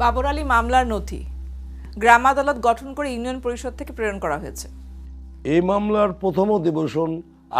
বাবর আলী মামলার নথি গ্রাম আদালত গঠন করে ইউনিয়ন পরিষদ থেকে প্রেরণ করা হয়েছে। এই মামলার প্রথম অধিবেশন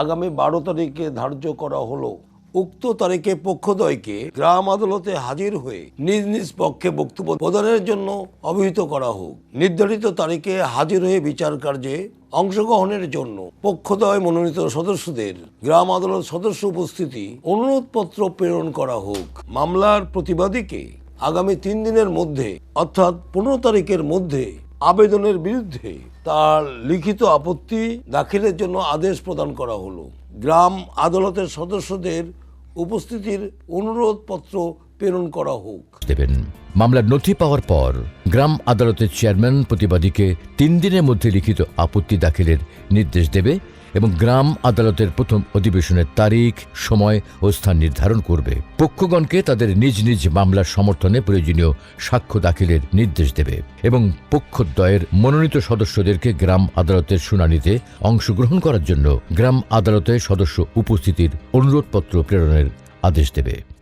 আগামী বারো তারিখে ধার্য করা হলো। উক্ত তারিখে পক্ষদ্বয়কে গ্রাম আদালতে হাজির হয়ে নিজ নিজ পক্ষে বক্তব্য প্রদানের জন্য অবহিত করা হোক। নির্ধারিত তারিখে হাজির হয়ে বিচার কার্যে অংশগ্রহণের জন্য পক্ষদ্বয় মনোনীত সদস্যদের গ্রাম আদালত সদস্য উপস্থিতি অনুরোধপত্র প্রেরণ করা হোক। মামলার প্রতিবাদীকে আগামী তিন দিনের মধ্যে, অর্থাৎ পনেরো তারিখের মধ্যে আবেদনের বিরুদ্ধে তার লিখিত আপত্তি দাখিলের জন্য আদেশ প্রদান করা হলো। গ্রাম আদালতের সদস্যদের উপস্থিতির অনুরোধপত্র প্রেরণ করা হোক। দেবেন। মামলার নথি পাওয়ার পর গ্রাম আদালতের চেয়ারম্যান প্রতিবাদীকে তিন দিনের মধ্যে লিখিত আপত্তি দাখিলের নির্দেশ দেবে এবং গ্রাম আদালতের প্রথম অধিবেশনের তারিখ, সময় ও স্থান নির্ধারণ করবে। পক্ষগণকে তাদের নিজ নিজ মামলার সমর্থনে প্রয়োজনীয় সাক্ষ্য দাখিলের নির্দেশ দেবে এবং পক্ষদ্বয়ের মনোনীত সদস্যদেরকে গ্রাম আদালতের শুনানিতে অংশগ্রহণ করার জন্য গ্রাম আদালতে সদস্য উপস্থিতির অনুরোধপত্র প্রেরণের আদেশ দেবে।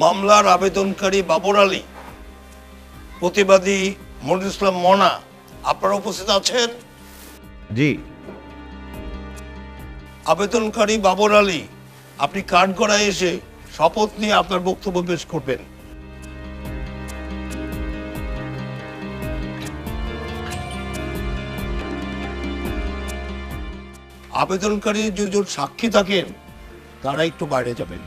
মামলার আবেদনকারী বাবর আলী প্রতিবাদী মনির ইসলাম মনা আপনারা উপস্থিত আছেন? জি। আবেদনকারী বাবর আলী আপনি কাঠগড়ায় এসে শপথ নিয়ে আপনার বক্তব্য পেশ করবেন। আবেদনকারী দুজন সাক্ষী থাকেন তারা একটু বাইরে যাবেন।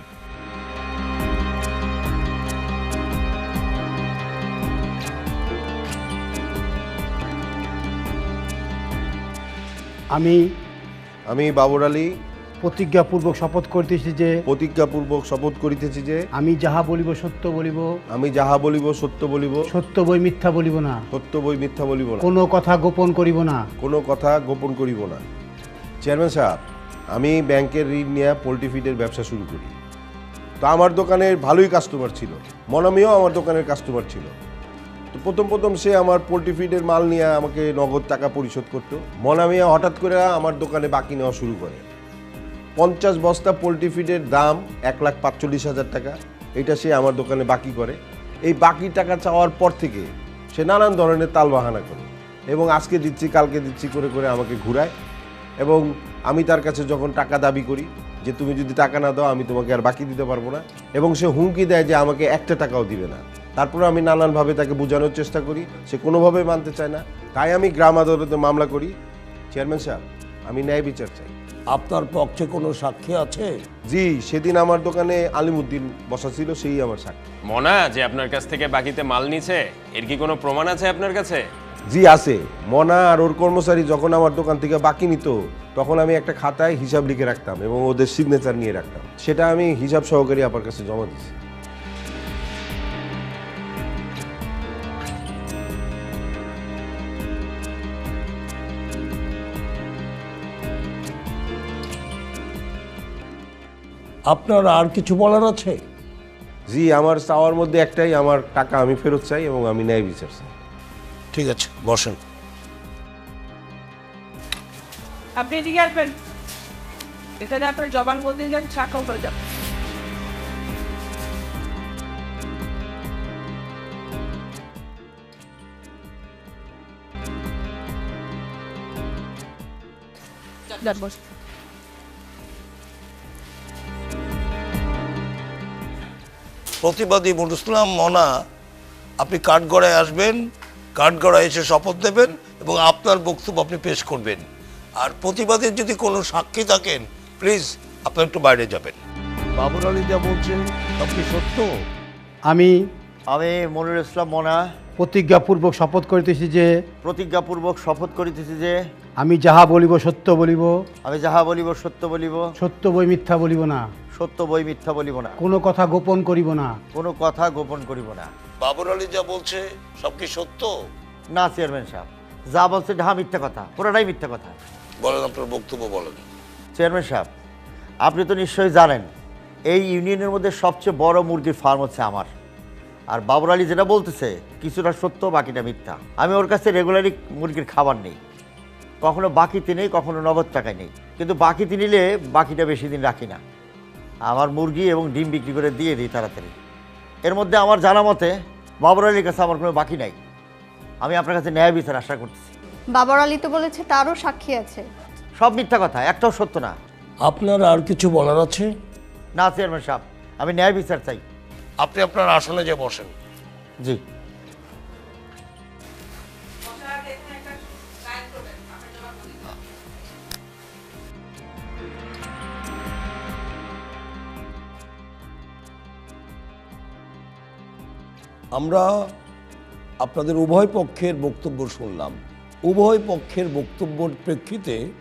আমি আমি বাবর আলী। প্রতিজ্ঞাপূর্বক শপথ করিতেছি যে প্রতিজ্ঞাপূর্বক শপথ করিতেছি যে আমি যাহা বলিব সত্য বলিব। আমি যাহা বলিব সত্য বলিব। সত্য বই মিথ্যা বলিব না। সত্য বই মিথ্যা বলিব না। কোনো কথা গোপন করিব না। কোনো কথা গোপন করিব না। চেয়ারম্যান সাহেব আমি ব্যাংকের ঋণ নিয়ে পোলট্রি ফিডের ব্যবসা শুরু করি। তো আমার দোকানের ভালোই কাস্টমার ছিল। মনামিও আমার দোকানের কাস্টমার ছিল। প্রথম প্রথম সে আমার পোলট্রি ফিডের মাল নিয়ে আমাকে নগদ টাকা পরিশোধ করতো। মনামিয়া হঠাৎ করে আমার দোকানে বাকি নেওয়া শুরু করে। পঞ্চাশ বস্তা পোলট্রি ফিডের দাম এক লাখ পাঁচচল্লিশ হাজার টাকা, এটা সে আমার দোকানে বাকি করে। এই বাকি টাকা চাওয়ার পর থেকে সে নানান ধরনের তাল বাহানা করে এবং আজকে দিচ্ছি, কালকে দিচ্ছি করে করে আমাকে ঘুরায় এবং আমি তার কাছে যখন টাকা দাবি করি যে, তুমি যদি টাকা না দাও, আমি তোমাকে আর বাকি দিতে পারব না। এবং সে হুমকি দেয় যে, আমাকে একটা টাকাও দিবে না। তারপরে আমি নানানভাবে তাকে বোঝানোর চেষ্টা করি। সে কোনোভাবে মানতে চায় না। তাই আমি গ্রাম আদালতে মামলা করি। চেয়ারম্যান সাহেব আমি ন্যায় বিচার চাই। আপনার পক্ষে কোনো সাক্ষী আছে? জি সেদিন আমার দোকানে আলিমুদ্দিন বসা ছিল সেই আমার সাক্ষী। মনা যে আপনার কাছ থেকে বাকিতে মাল নিছে এর কি কোনো প্রমাণ আছে আপনার কাছে? জি আছে। মনা আর ওর কর্মচারী যখন আমার দোকান থেকে বাকি নিত তখন আমি একটা খাতায় হিসাব লিখে রাখতাম এবং ওদের সিগনেচার নিয়ে রাখতাম। সেটা আমি হিসাব সহকারী আপনার কাছে জমা দিচ্ছি আপনার আর কিছু বলার আছে? জি আমার চাওয়ার মধ্যে একটাই আমার টাকা আমি ফেরত চাই এবং আমি ন্যায় বিচার চাই। ঠিক আছে বসেন। আপনি এদিকে আসবেন। এখানে আপনার জবানবন্দি যান সাক্ষ্য করে যান যান বসুন। প্রতিবাদী মনুসলাম মনা আপনি কাঠগড়ায় আসবেন কাঠগড়ায় এসে শপথ দেবেন এবং আপনার বক্তব্য আপনি পেশ করবেন। আর প্রতিবাদের যদি কোনো সাক্ষী থাকেন প্লিজ আপনি একটু বাইরে যাবেন। বাবুর আলী যা বলছেন সব কি সত্য? আমি আমি মনির ইসলাম মনা। প্রতিজ্ঞাপূর্বক শপথ করিতেছি যে প্রতিজ্ঞাপূর্বক শপথ করিতেছি যে আমি যাহা বলিব সত্য বলিব। আমি যাহা বলিব সত্য বলিব। সত্য বই মিথ্যা বলিব না। সত্য বই মিথ্যা বলিব না। কোনো কথা গোপন করিব না। কোনো কথা গোপন করিব না। বাবুর আলী যা বলছে সব কি সত্য? না চেয়ারম্যান সাহেব। যা বলছে যাহা মিথ্যা কথা পুরোটাই মিথ্যা কথা। বলেন আপনার বক্তব্য বলেন। চেয়ারম্যান সাহেব আপনি তো নিশ্চয়ই জানেন এই ইউনিয়নের মধ্যে সবচেয়ে বড় মুরগির ফার্ম হচ্ছে আমার। আর বাবর আলী যেটা বলতেছে কিছুটা সত্য বাকিটা মিথ্যা। আমি ওর কাছে রেগুলারই মুরগির খাবার নেই। কখনো বাকিতে নেই কখনো নগদ টাকায় নেই। কিন্তু বাকিতে নিলে বাকিটা বেশি দিন রাখি না। আমার মুরগি এবং ডিম বিক্রি করে দিয়ে দিই তাড়াতাড়ি। এর মধ্যে আমার জানা মতে বাবর আলীর কাছে আমার কোনো বাকি নাই। আমি আপনার কাছে ন্যায় বিচার আশা করতেছি। বাবার আলী তো বলেছে তারও সাক্ষী আছে। সব মিথ্যা কথা একটাও সত্য না। আপনার আর কিছু বলার আছে? না চেয়ারম্যান সাহেব আমি ন্যায় বিচার চাই। আপনি আপনার আসনে যে বসেন। জি। আমরা আপনাদের উভয় পক্ষের বক্তব্য শুনলাম। উভয় পক্ষের বক্তব্যের প্রেক্ষিতে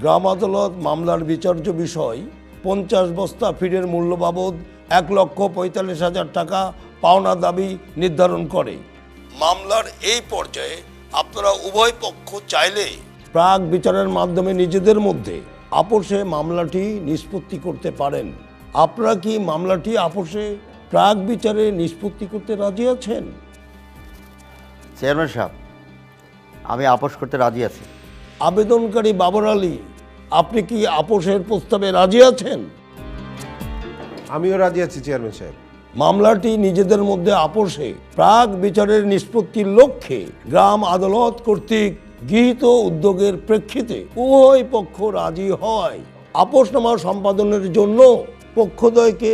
গ্রাম আদালত মামলার বিচার্য বিষয় পঞ্চাশ বস্তা ফিডের মূল্য বাবদ এক লক্ষ পঁয়তাল্লিশ হাজার টাকা পাওনা দাবি নির্ধারণ করে। মামলার এই পর্যায়ে আপনারা উভয় পক্ষ চাইলে প্রাক বিচারের মাধ্যমে নিজেদের মধ্যে আপোষে মামলাটি নিষ্পত্তি করতে পারেন। আপনারা কি মামলাটি আপোষে প্রাক বিচারে নিষ্পত্তি করতে রাজি আছেন? চেয়ারম্যান সাহেব আমি আপোষ করতে রাজি আছি। আবেদনকারী বাবর আলী আপনি কি আপোষের প্রস্তাবে রাজি আছেন? আমিও রাজি আছি, চেয়ারম্যান সাহেব। মামলাটি নিজেদের মধ্যে আপোষে প্রাক বিচারের নিষ্পত্তির লক্ষ্যে গ্রাম আদালত কর্তৃক গৃহীত উদ্যোগের প্রেক্ষিতে উভয় পক্ষ রাজি হয়। আপোষনামা সম্পাদনের জন্য পক্ষদ্বয়কে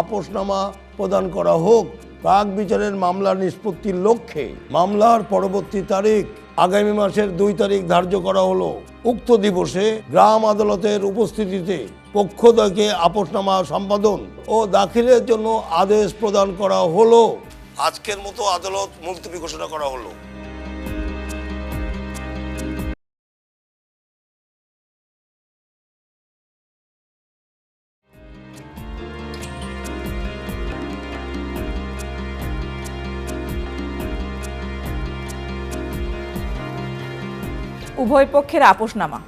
আপোষনামা প্রদান করা হোক। প্রাক বিচারের মামলার নিষ্পত্তির লক্ষ্যে মামলার পরবর্তী তারিখ আগামী মাসের দুই তারিখ ধার্য করা হলো। উক্ত দিবসে গ্রাম আদালতের উপস্থিতিতে পক্ষদ্বয়কে আপোষনামা সম্পাদন ও দাখিলের জন্য আদেশ প্রদান করা হলো। আজকের মতো আদালত মুলতবি ঘোষণা করা হলো। উভয় পক্ষের আপোষনামা।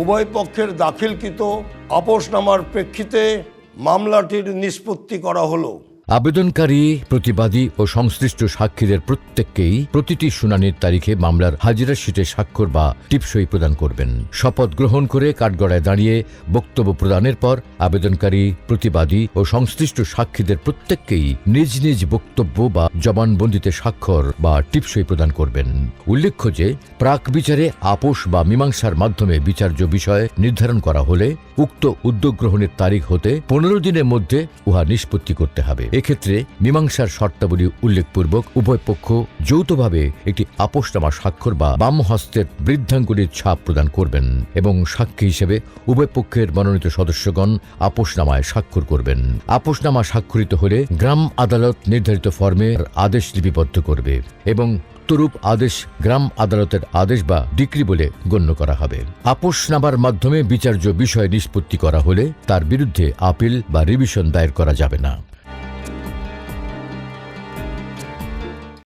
উভয় পক্ষের দাখিলকৃত আপোষনামার প্রেক্ষিতে মামলাটির নিষ্পত্তি করা হলো। আবেদনকারী, প্রতিবাদী ও সংশ্লিষ্ট সাক্ষীদের প্রত্যেককেই প্রতিটি শুনানির তারিখে মামলার হাজিরা শিটে স্বাক্ষর বা টিপসই প্রদান করবেন। শপথ গ্রহণ করে কাঠগড়ায় দাঁড়িয়ে বক্তব্য প্রদানের পর আবেদনকারী, প্রতিবাদী ও সংশ্লিষ্ট সাক্ষীদের প্রত্যেককেই নিজ নিজ বক্তব্য বা জবানবন্দিতে স্বাক্ষর বা টিপসই প্রদান করবেন। উল্লেখ্য যে, প্রাক বিচারে আপোষ বা মীমাংসার মাধ্যমে বিচার্য বিষয় নির্ধারণ করা হলে উক্ত উদ্যোগ গ্রহণের তারিখ হতে পনেরো দিনের মধ্যে উহা নিষ্পত্তি করতে হবে। এক্ষেত্রে মীমাংসার শর্তাবলী উল্লেখপূর্বক উভয় পক্ষ যৌথভাবে একটি আপোষনামা স্বাক্ষর বা বাম হস্তের বৃদ্ধাঙ্গুলির ছাপ প্রদান করবেন এবং সাক্ষী হিসেবে উভয় পক্ষের মনোনীত সদস্যগণ আপোষনামায় স্বাক্ষর করবেন। আপোষনামা স্বাক্ষরিত হলে গ্রাম আদালত নির্ধারিত ফর্মে আদেশ লিপিবদ্ধ করবে এবং উক্তরূপ আদেশ গ্রাম আদালতের আদেশ বা ডিক্রি বলে গণ্য করা হবে। আপোষনামার মাধ্যমে বিচার্য বিষয় নিষ্পত্তি করা হলে তার বিরুদ্ধে আপিল বা রিভিশন দায়ের করা যাবে না।